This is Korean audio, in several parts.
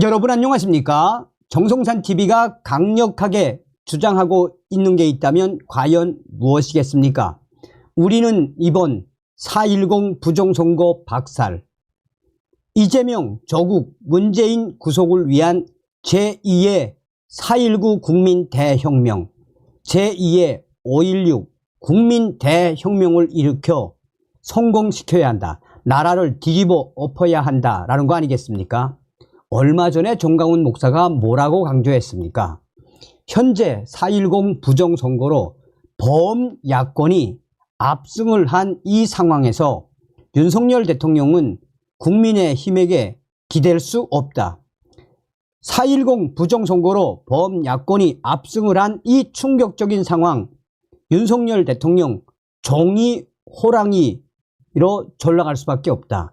여러분 안녕하십니까? 정성산 TV가 강력하게 주장하고 있는 게 있다면 과연 무엇이겠습니까? 우리는 이번 4.10 부정선거 박살, 이재명, 조국, 문재인 구속을 위한 제2의 4.19 국민 대혁명, 제2의 5.16 국민 대혁명을 일으켜 성공시켜야 한다. 나라를 뒤집어 엎어야 한다라는 거 아니겠습니까? 얼마 전에 정강훈 목사가 뭐라고 강조했습니까? 현재 4.10 부정선거로 범야권이 압승을 한 이 상황에서 윤석열 대통령은 국민의 힘에게 기댈 수 없다. 4.10 부정선거로 범야권이 압승을 한 이 충격적인 상황, 윤석열 대통령 종이 호랑이로 전락할 수밖에 없다.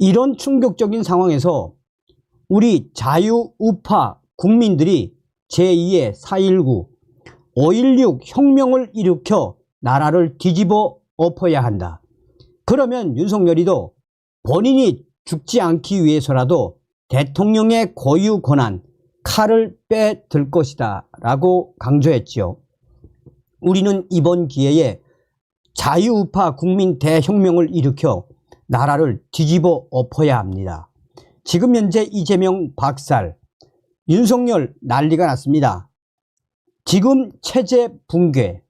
이런 충격적인 상황에서 우리 자유우파 국민들이 제2의 4.19, 5.16 혁명을 일으켜 나라를 뒤집어 엎어야 한다. 그러면 윤석열이도 본인이 죽지 않기 위해서라도 대통령의 고유 권한, 칼을 빼들 것이다 라고 강조했지요. 우리는 이번 기회에 자유우파 국민 대혁명을 일으켜 나라를 뒤집어 엎어야 합니다. 지금 현재 이재명 박살, 윤석열 난리가 났습니다. 지금 체제 붕괴,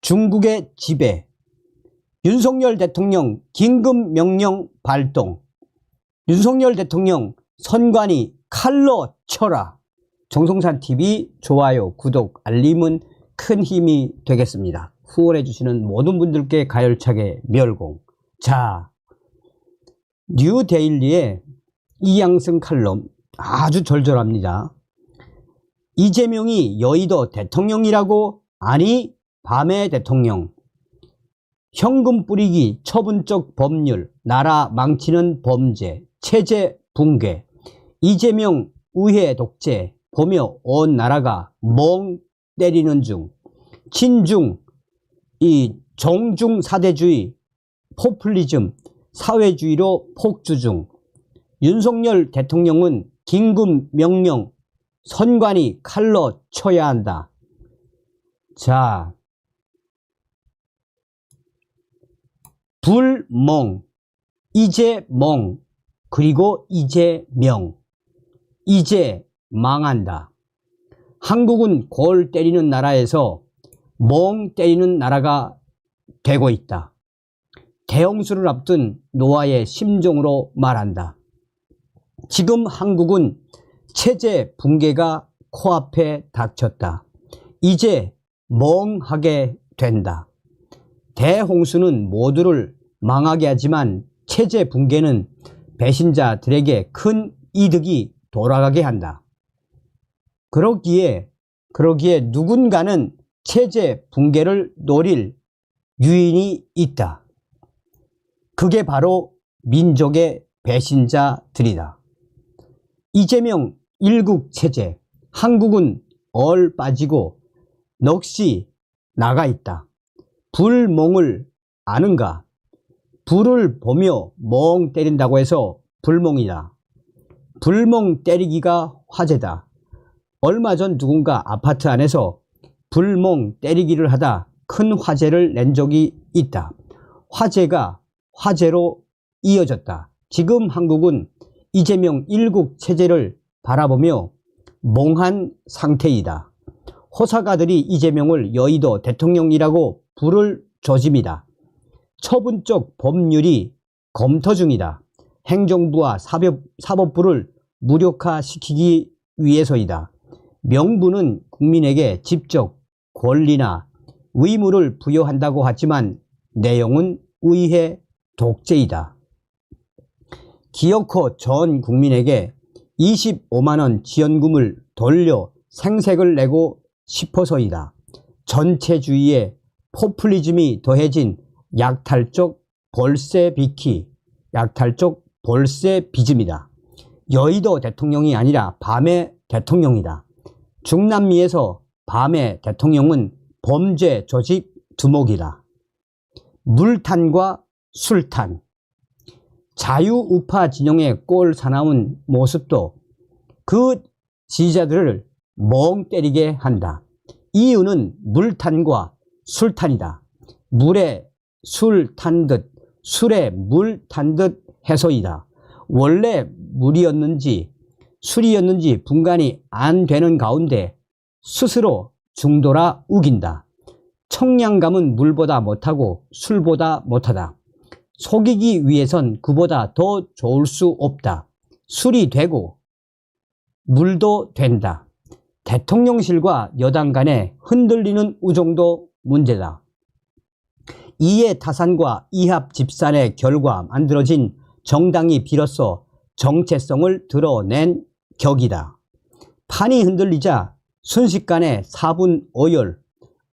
중국의 지배, 윤석열 대통령 긴급 명령 발동, 윤석열 대통령 선관위 칼로 쳐라. 정성산 TV 좋아요, 구독, 알림은 큰 힘이 되겠습니다. 후원해 주시는 모든 분들께 가열차게 멸공. 자, 뉴데일리의 이양승 칼럼 아주 절절합니다. 이재명이 여의도 대통령이라고? 아니, 밤의 대통령. 현금 뿌리기, 처분적 법률, 나라 망치는 범죄, 체제 붕괴, 이재명 우회 독재, 보며 온 나라가 멍 때리는 중, 친중, 이 정중 사대주의, 포퓰리즘, 사회주의로 폭주 중, 윤석열 대통령은 긴급 명령, 선관위 칼로 쳐야 한다. 자, 불멍, 이제 멍, 그리고 이제 명, 이제 망한다. 한국은 골 때리는 나라에서 멍 때리는 나라가 되고 있다. 대홍수를 앞둔 노아의 심정으로 말한다. 지금 한국은 체제 붕괴가 코앞에 닥쳤다. 이제 멍하게 된다. 대홍수는 모두를 망하게 하지만 체제 붕괴는 배신자들에게 큰 이득이 돌아가게 한다. 그러기에, 그러기에 누군가는 체제 붕괴를 노릴 유인이 있다. 그게 바로 민족의 배신자들이다. 이재명 일국 체제, 한국은 얼 빠지고 넋이 나가 있다. 불멍을 아는가? 불을 보며 멍 때린다고 해서 불멍이다. 불멍 때리기가 화제다. 얼마 전 누군가 아파트 안에서 불멍 때리기를 하다 큰 화재를 낸 적이 있다. 화재가 화재로 이어졌다. 지금 한국은 이재명 일국 체제를 바라보며 멍한 상태이다. 호사가들이 이재명을 여의도 대통령이라고 부를 조짐이다. 처분적 법률이 검토 중이다. 행정부와 사법, 사법부를 무력화시키기 위해서이다. 명분은 국민에게 직접 권리나 의무를 부여한다고 하지만 내용은 의회 독재이다. 기어코 전 국민에게 25만원 지원금을 돌려 생색을 내고 싶어서이다. 전체주의에 포퓰리즘이 더해진 약탈적 벌새 비키, 약탈적 벌새 비즘이다. 여의도 대통령이 아니라 밤의 대통령이다. 중남미에서 밤의 대통령은 범죄 조직 두목이다. 물탄과 술탄, 자유우파 진영의 꼴 사나운 모습도 그 지지자들을 멍 때리게 한다. 이유는 물탄과 술탄이다. 물에 술 탄 듯, 술에 물 탄 듯 해서이다. 원래 물이었는지 술이었는지 분간이 안 되는 가운데 스스로 중도라 우긴다. 청량감은 물보다 못하고 술보다 못하다. 속이기 위해선 그보다 더 좋을 수 없다. 술이 되고 물도 된다. 대통령실과 여당 간의 흔들리는 우정도 문제다. 이해 타산과 이합 집산의 결과 만들어진 정당이 비로소 정체성을 드러낸 격이다. 판이 흔들리자 순식간에 사분 오열,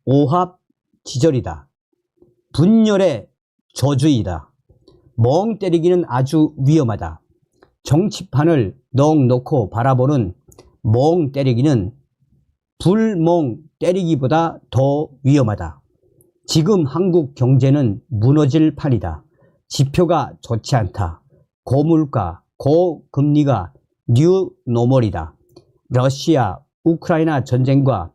오합 지절이다. 분열의 저주이다. 멍 때리기는 아주 위험하다. 정치판을 넋 놓고 바라보는 멍 때리기는 불멍 때리기보다 더 위험하다. 지금 한국 경제는 무너질 판이다. 지표가 좋지 않다. 고물가, 고금리가 뉴 노멀이다. 러시아, 우크라이나 전쟁과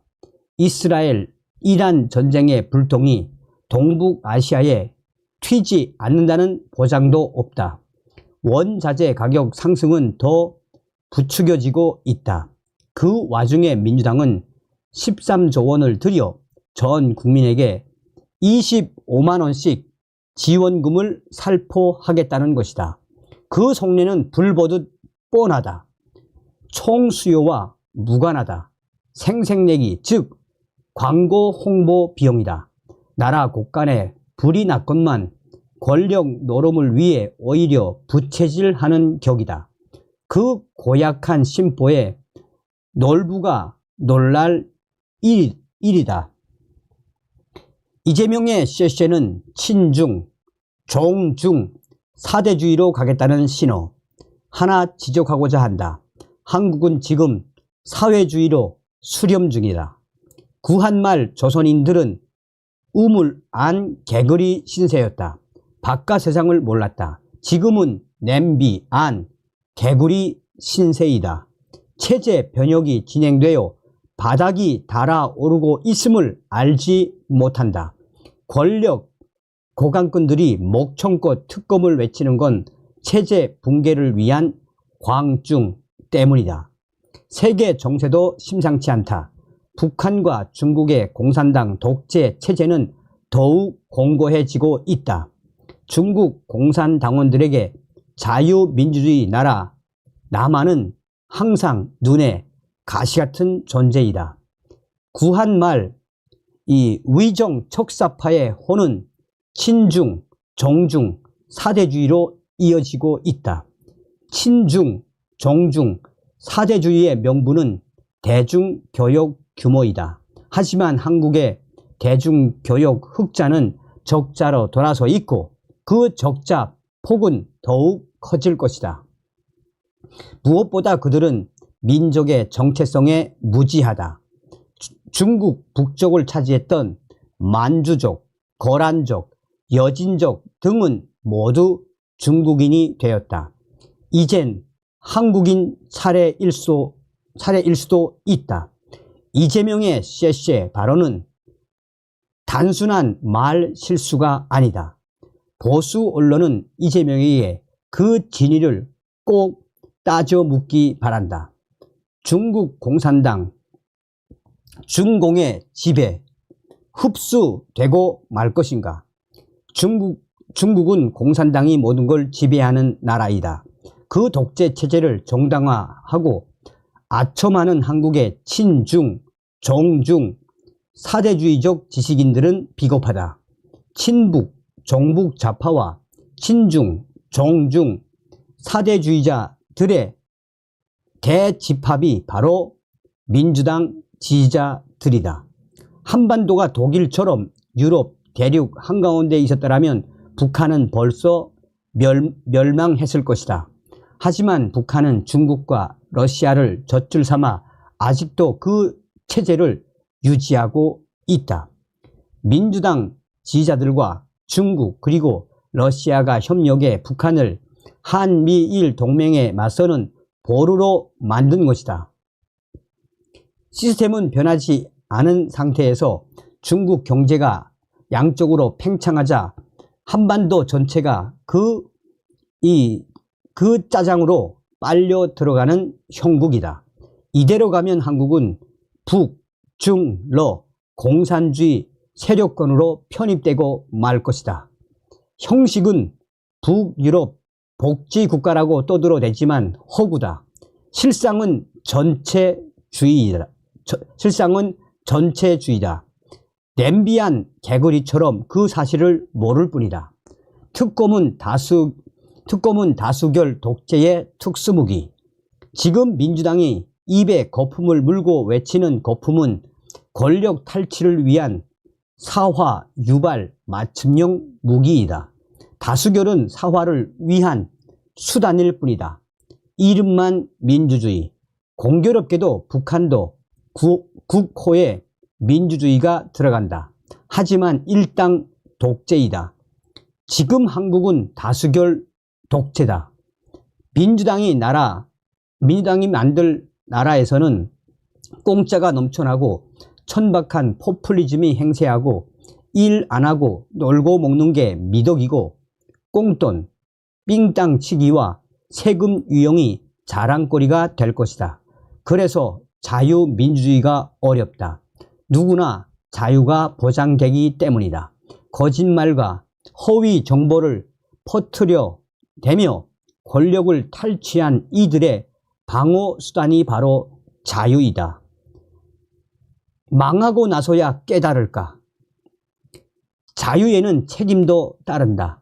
이스라엘, 이란 전쟁의 불통이 동북아시아에 튀지 않는다는 보장도 없다. 원자재 가격 상승은 더 부추겨지고 있다. 그 와중에 민주당은 13조 원을 들여 전 국민에게 25만원씩 지원금을 살포하겠다는 것이다. 그 속내는 불보듯 뻔하다. 총 수요와 무관하다. 생색내기, 즉 광고 홍보 비용이다. 나라 곳간에 불이 났건만 권력 노름을 위해 오히려 부채질하는 격이다. 그 고약한 심보에 놀부가 놀랄 일, 일이다. 이재명의 쉐쉐는 친중, 종중, 사대주의로 가겠다는 신호. 하나 지적하고자 한다. 한국은 지금 사회주의로 수렴 중이다. 구한말 조선인들은 우물 안 개구리 신세였다. 바깥 세상을 몰랐다. 지금은 냄비 안 개구리 신세이다. 체제 변혁이 진행되어 바닥이 달아오르고 있음을 알지 못한다. 권력 고관꾼들이 목청껏 특검을 외치는 건 체제 붕괴를 위한 광중 때문이다. 세계 정세도 심상치 않다. 북한과 중국의 공산당 독재 체제는 더욱 공고해지고 있다. 중국 공산당원들에게 자유민주주의 나라 남한은 항상 눈에 가시 같은 존재이다. 구한말 이 위정 척사파의 혼은 친중, 정중, 사대주의로 이어지고 있다. 친중, 정중, 사대주의의 명분은 대중교육 규모이다. 하지만 한국의 대중교육 흑자는 적자로 돌아서 있고 그 적자 폭은 더욱 커질 것이다. 무엇보다 그들은 민족의 정체성에 무지하다. 중국 북쪽을 차지했던 만주족, 거란족, 여진족 등은 모두 중국인이 되었다. 이젠 한국인 차례일 수도 있다. 이재명의 쉐쉐 발언은 단순한 말 실수가 아니다. 보수 언론은 이재명에게 그 진위를 꼭 따져 묻기 바란다. 중국 공산당 중공의 지배 흡수되고 말 것인가? 중국, 중국은 공산당이 모든 걸 지배하는 나라이다. 그 독재 체제를 정당화하고 아첨하는 한국의 친중, 정중, 사대주의적 지식인들은 비겁하다. 친북, 종북 좌파와 친중, 정중, 사대주의자들의 대집합이 바로 민주당 지지자들이다. 한반도가 독일처럼 유럽 대륙 한가운데 있었더라면 북한은 벌써 멸, 멸망했을 것이다. 하지만 북한은 중국과 러시아를 젖줄 삼아 아직도 그 체제를 유지하고 있다. 민주당 지지자들과 중국 그리고 러시아가 협력해 북한을 한미일 동맹에 맞서는 보루로 만든 것이다. 시스템은 변하지 않은 상태에서 중국 경제가 양쪽으로 팽창하자 한반도 전체가 그, 이, 그 짜장으로 빨려 들어가는 형국이다. 이대로 가면 한국은 북, 중, 러, 공산주의 세력권으로 편입되고 말 것이다. 형식은 북유럽 복지국가라고 떠들어대지만 허구다. 실상은 전체주의이다. 저- 실상은 전체주의다. 냄비한 개구리처럼 그 사실을 모를 뿐이다. 특검은 다수, 특검은 다수결 독재의 특수무기. 지금 민주당이 입에 거품을 물고 외치는 거품은 권력 탈취를 위한 사화, 유발, 맞춤형 무기이다. 다수결은 사화를 위한 수단일 뿐이다. 이름만 민주주의. 공교롭게도 북한도 구- 국호에 민주주의가 들어간다. 하지만 일당 독재이다. 지금 한국은 다수결 독재다. 민주당이 나라, 민주당이 만들 나라에서는 공짜가 넘쳐나고 천박한 포퓰리즘이 행세하고 일 안 하고 놀고 먹는 게 미덕이고 꽁돈, 삥땅 치기와 세금 유용이 자랑거리가 될 것이다. 그래서 자유민주주의가 어렵다. 누구나 자유가 보장되기 때문이다. 거짓말과 허위 정보를 퍼뜨려 대며 권력을 탈취한 이들의 방어 수단이 바로 자유이다. 망하고 나서야 깨달을까? 자유에는 책임도 따른다.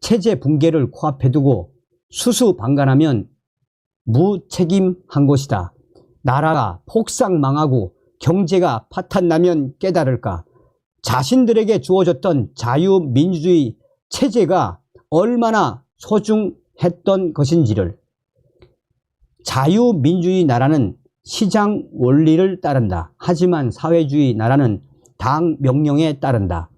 체제 붕괴를 코앞에 두고 수수방관하면 무책임한 것이다. 나라가 폭삭 망하고 경제가 파탄나면 깨달을까? 자신들에게 주어졌던 자유민주주의 체제가 얼마나 소중했던 것인지를 자유민주주의 나라는 시장 원리를 따른다. 하지만 사회주의 나라는 당 명령에 따른다.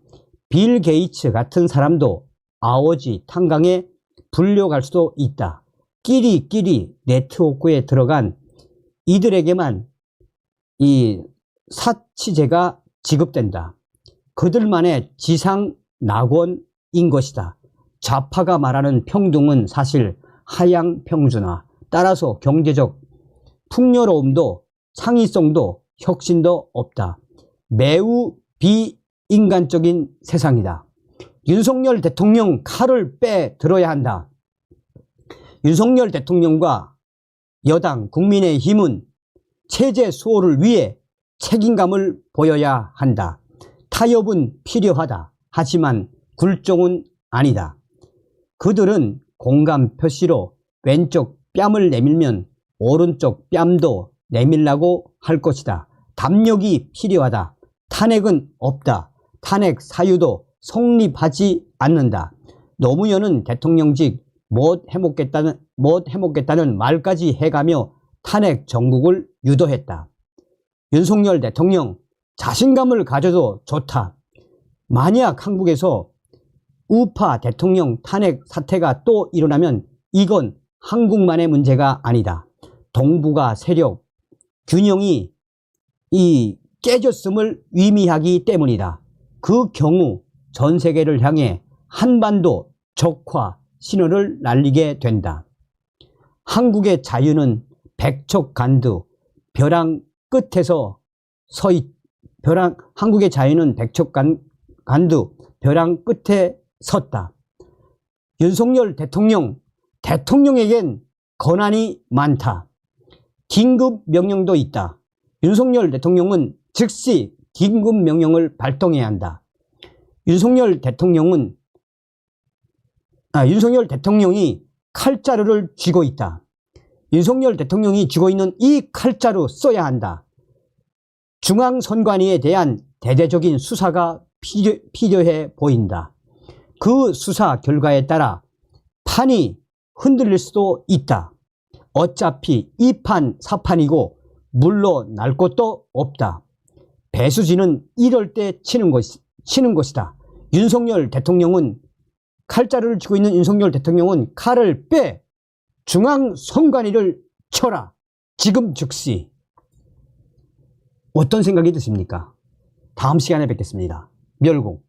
빌 게이츠 같은 사람도 아오지 탄광에 불려갈 수도 있다. 끼리끼리 네트워크에 들어간 이들에게만 이 사치제가 지급된다. 그들만의 지상 낙원인 것이다. 좌파가 말하는 평등은 사실 하향 평준화. 따라서 경제적 풍요로움도 창의성도 혁신도 없다. 매우 비인간적인 세상이다. 윤석열 대통령 칼을 빼 들어야 한다. 윤석열 대통령과 여당 국민의힘은 체제 수호를 위해 책임감을 보여야 한다. 타협은 필요하다. 하지만 굴종은 아니다. 그들은 공감 표시로 왼쪽 뺨을 내밀면 오른쪽 뺨도 내밀라고 할 것이다. 담력이 필요하다. 탄핵은 없다. 탄핵 사유도 성립하지 않는다. 노무현은 대통령직 못 해먹겠다는, 못 해먹겠다는 말까지 해가며 탄핵 정국을 유도했다. 윤석열 대통령 자신감을 가져도 좋다. 만약 한국에서 우파 대통령 탄핵 사태가 또 일어나면 이건 한국만의 문제가 아니다. 동북아 세력 균형이 이 깨졌음을 의미하기 때문이다. 그 경우 전 세계를 향해 한반도 적화 신호를 날리게 된다. 한국의 자유는 백척간두 벼랑 끝에서 서 있 벼랑 한국의 자유는 백척간두 벼랑 끝에 섰다. 윤석열 대통령 대통령에겐 권한이 많다. 긴급 명령도 있다. 윤석열 대통령은 즉시 긴급 명령을 발동해야 한다. 윤석열 대통령은 아, 윤석열 대통령이 칼자루를 쥐고 있다. 윤석열 대통령이 쥐고 있는 이 칼자루 써야 한다. 중앙선관위에 대한 대대적인 수사가 필요, 필요해 보인다. 그 수사 결과에 따라 판이 흔들릴 수도 있다. 어차피 이판 사판이고 물러날 것도 없다. 배수진은 이럴 때 치는, 것, 치는 것이다. 윤석열 대통령은 칼자루를 쥐고 있는 윤석열 대통령은 칼을 빼 중앙 선관위를 쳐라. 지금 즉시. 어떤 생각이 드십니까? 다음 시간에 뵙겠습니다. 멸공.